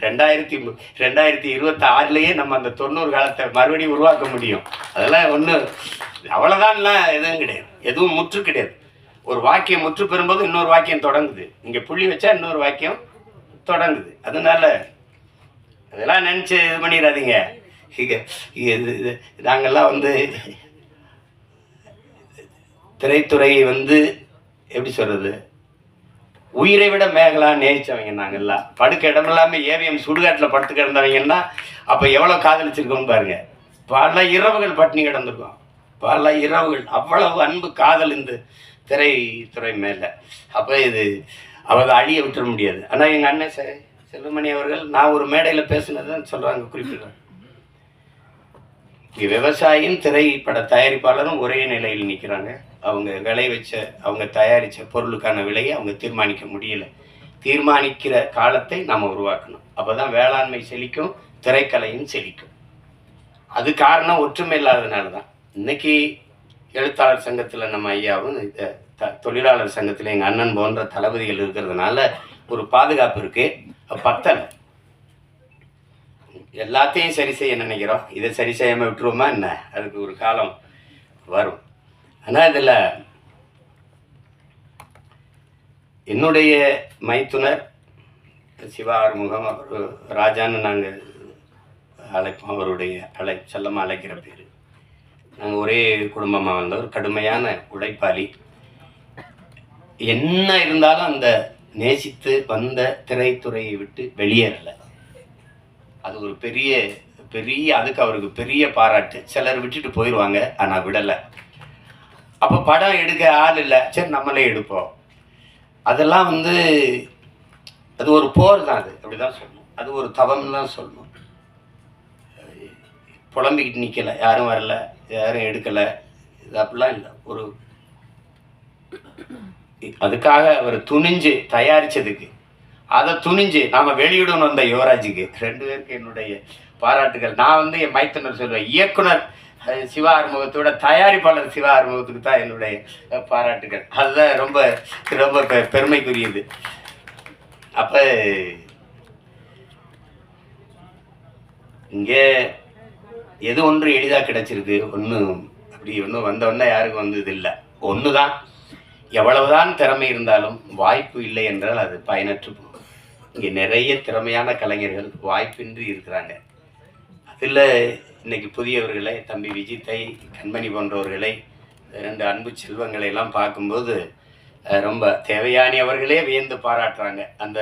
ரெண்டாயிரத்தி மு- ரெண்டாயிரத்தி இருபத்தி ஆறுலேயே நம்ம அந்த தொண்ணூறு காலத்தை மறுபடியும் உருவாக்க முடியும். அதெல்லாம் ஒன்றும் அவ்வளோதான்லாம் எதுவும் கிடையாது. எதுவும் முற்று கிடையாது. ஒரு வாக்கியம் முற்று பெறும்போது இன்னொரு வாக்கியம் தொடங்குது. இங்கே புள்ளி வச்சா இன்னொரு வாக்கியம் தொடங்குது. அதனால அதெல்லாம் நினச்சி இது பண்ணிடாதீங்க. இது இது நாங்கள்லாம் வந்து திரைத்துறை வந்து எப்படி சொல்கிறது உயிரை விட மேகலா நேசிச்சவங்க நாங்கள்ல படுக்க இடம் இல்லாமல் ஏவிஎம் சுடுகாட்டில் படுத்து கிடந்தவங்கன்னா அப்போ எவ்வளோ காதலிச்சிருக்கோம் பாருங்க. பல இரவுகள் பட்டினி கிடந்திருக்கோம். பல இரவுகள் அவ்வளவு அன்பு காதல் இந்த திரைத்துறை மேலே. அப்போ இது அவள் அழிய விட்டுற முடியாது. ஆனால் எங்கள் அண்ணன் செ செல்வமணி அவர்கள் நான் ஒரு மேடையில் பேசுனதுன்னு சொல்கிறாங்க குறிப்பிடுறேன் இங்கே விவசாயியும் திரைப்பட தயாரிப்பாளரும் ஒரே நிலையில் நிற்கிறாங்க அவங்க விளை வச்ச அவங்க தயாரித்த பொருளுக்கான விலையை அவங்க தீர்மானிக்க முடியல. தீர்மானிக்கிற காலத்தை நாம் உருவாக்கணும். அப்போ தான் வேளாண்மை செழிக்கும் திரைக்கலையும் செழிக்கும். அது காரணம் ஒற்றுமை இல்லாததுனால தான் இன்னைக்கு எழுத்தாளர் சங்கத்தில் நம்ம ஐயாவும் இந்த த தொழிலாளர் சங்கத்தில் எங்கள் அண்ணன் போன்ற தளபதிகள் இருக்கிறதுனால ஒரு பாதுகாப்பு இருக்குது பத்தலை. எல்லாத்தையும் சரி செய்ய நினைக்கிறோம். இதை சரி செய்யாமல் விட்டுருவோமா என்ன? அதுக்கு ஒரு காலம் வரும். ஆனால் இதில் என்னுடைய மைத்துனர் சிவா ஆறுமுகம் அவர் ராஜான்னு நாங்கள் அழைப்போம். அவருடைய அழை செல்லமாக அழைக்கிற பேர். நாங்கள் ஒரே குடும்பமாக வந்தவர் கடுமையான உழைப்பாளி. என்ன இருந்தாலும் அந்த நேசித்து வந்த திரைத்துறையை விட்டு வெளியேறலை. அது ஒரு பெரிய பெரிய அதுக்கு அவருக்கு பெரிய பாராட்டு. சிலர் விட்டுட்டு போயிடுவாங்க ஆனால் விடலை. அப்போ படம் எடுக்க ஆள் இல்லை. சரி நம்மளே எடுப்போம். அதெல்லாம் வந்து அது ஒரு போர் தான் அது. அப்படி தான் சொல்லணும். அது ஒரு தவம் தான் சொல்லணும். புலம்பிக்கிட்டு நிற்கலை யாரும் வரல. யாரும் எடுக்கலை. இது அப்படிலாம் இல்லை. ஒரு அதுக்காக அவர் துணிஞ்சு தயாரித்ததுக்கு அதை துணிஞ்சு நாம் வெளியிடணும் வந்த யுவராஜுக்கு. ரெண்டு பேருக்கு என்னுடைய பாராட்டுகள். நான் வந்து என் மைத்தனர் சொல்லுவேன். இயக்குனர் சிவா ஆறுமுகத்தோட தயாரிப்பாளர் சிவா ஆறுமுகத்துக்கு தான் என்னுடைய பாராட்டுகள். அதுதான் ரொம்ப ரொம்ப பெ- பெருமைக்குரியது. அப்போ இங்கே எது ஒன்று எளிதாக கிடைச்சிருக்கு? ஒன்றும் அப்படி ஒன்றும் வந்த யாருக்கும் வந்தது இல்லை. ஒன்று தான் எவ்வளவுதான் திறமை இருந்தாலும் வாய்ப்பு இல்லை என்றால் அது பயனற்று போகும். இங்கே நிறைய திறமையான கலைஞர்கள் வாய்ப்பின்றி இருக்கிறாங்க. அதில் இன்றைக்கி புதியவர்களை தம்பி விஜித்தை கண்மணி போன்றவர்களை ரெண்டு அன்பு செல்வங்களை எல்லாம் பார்க்கும்போது ரொம்ப தேவையானவர்களே வியந்து பாராட்டுறாங்க. அந்த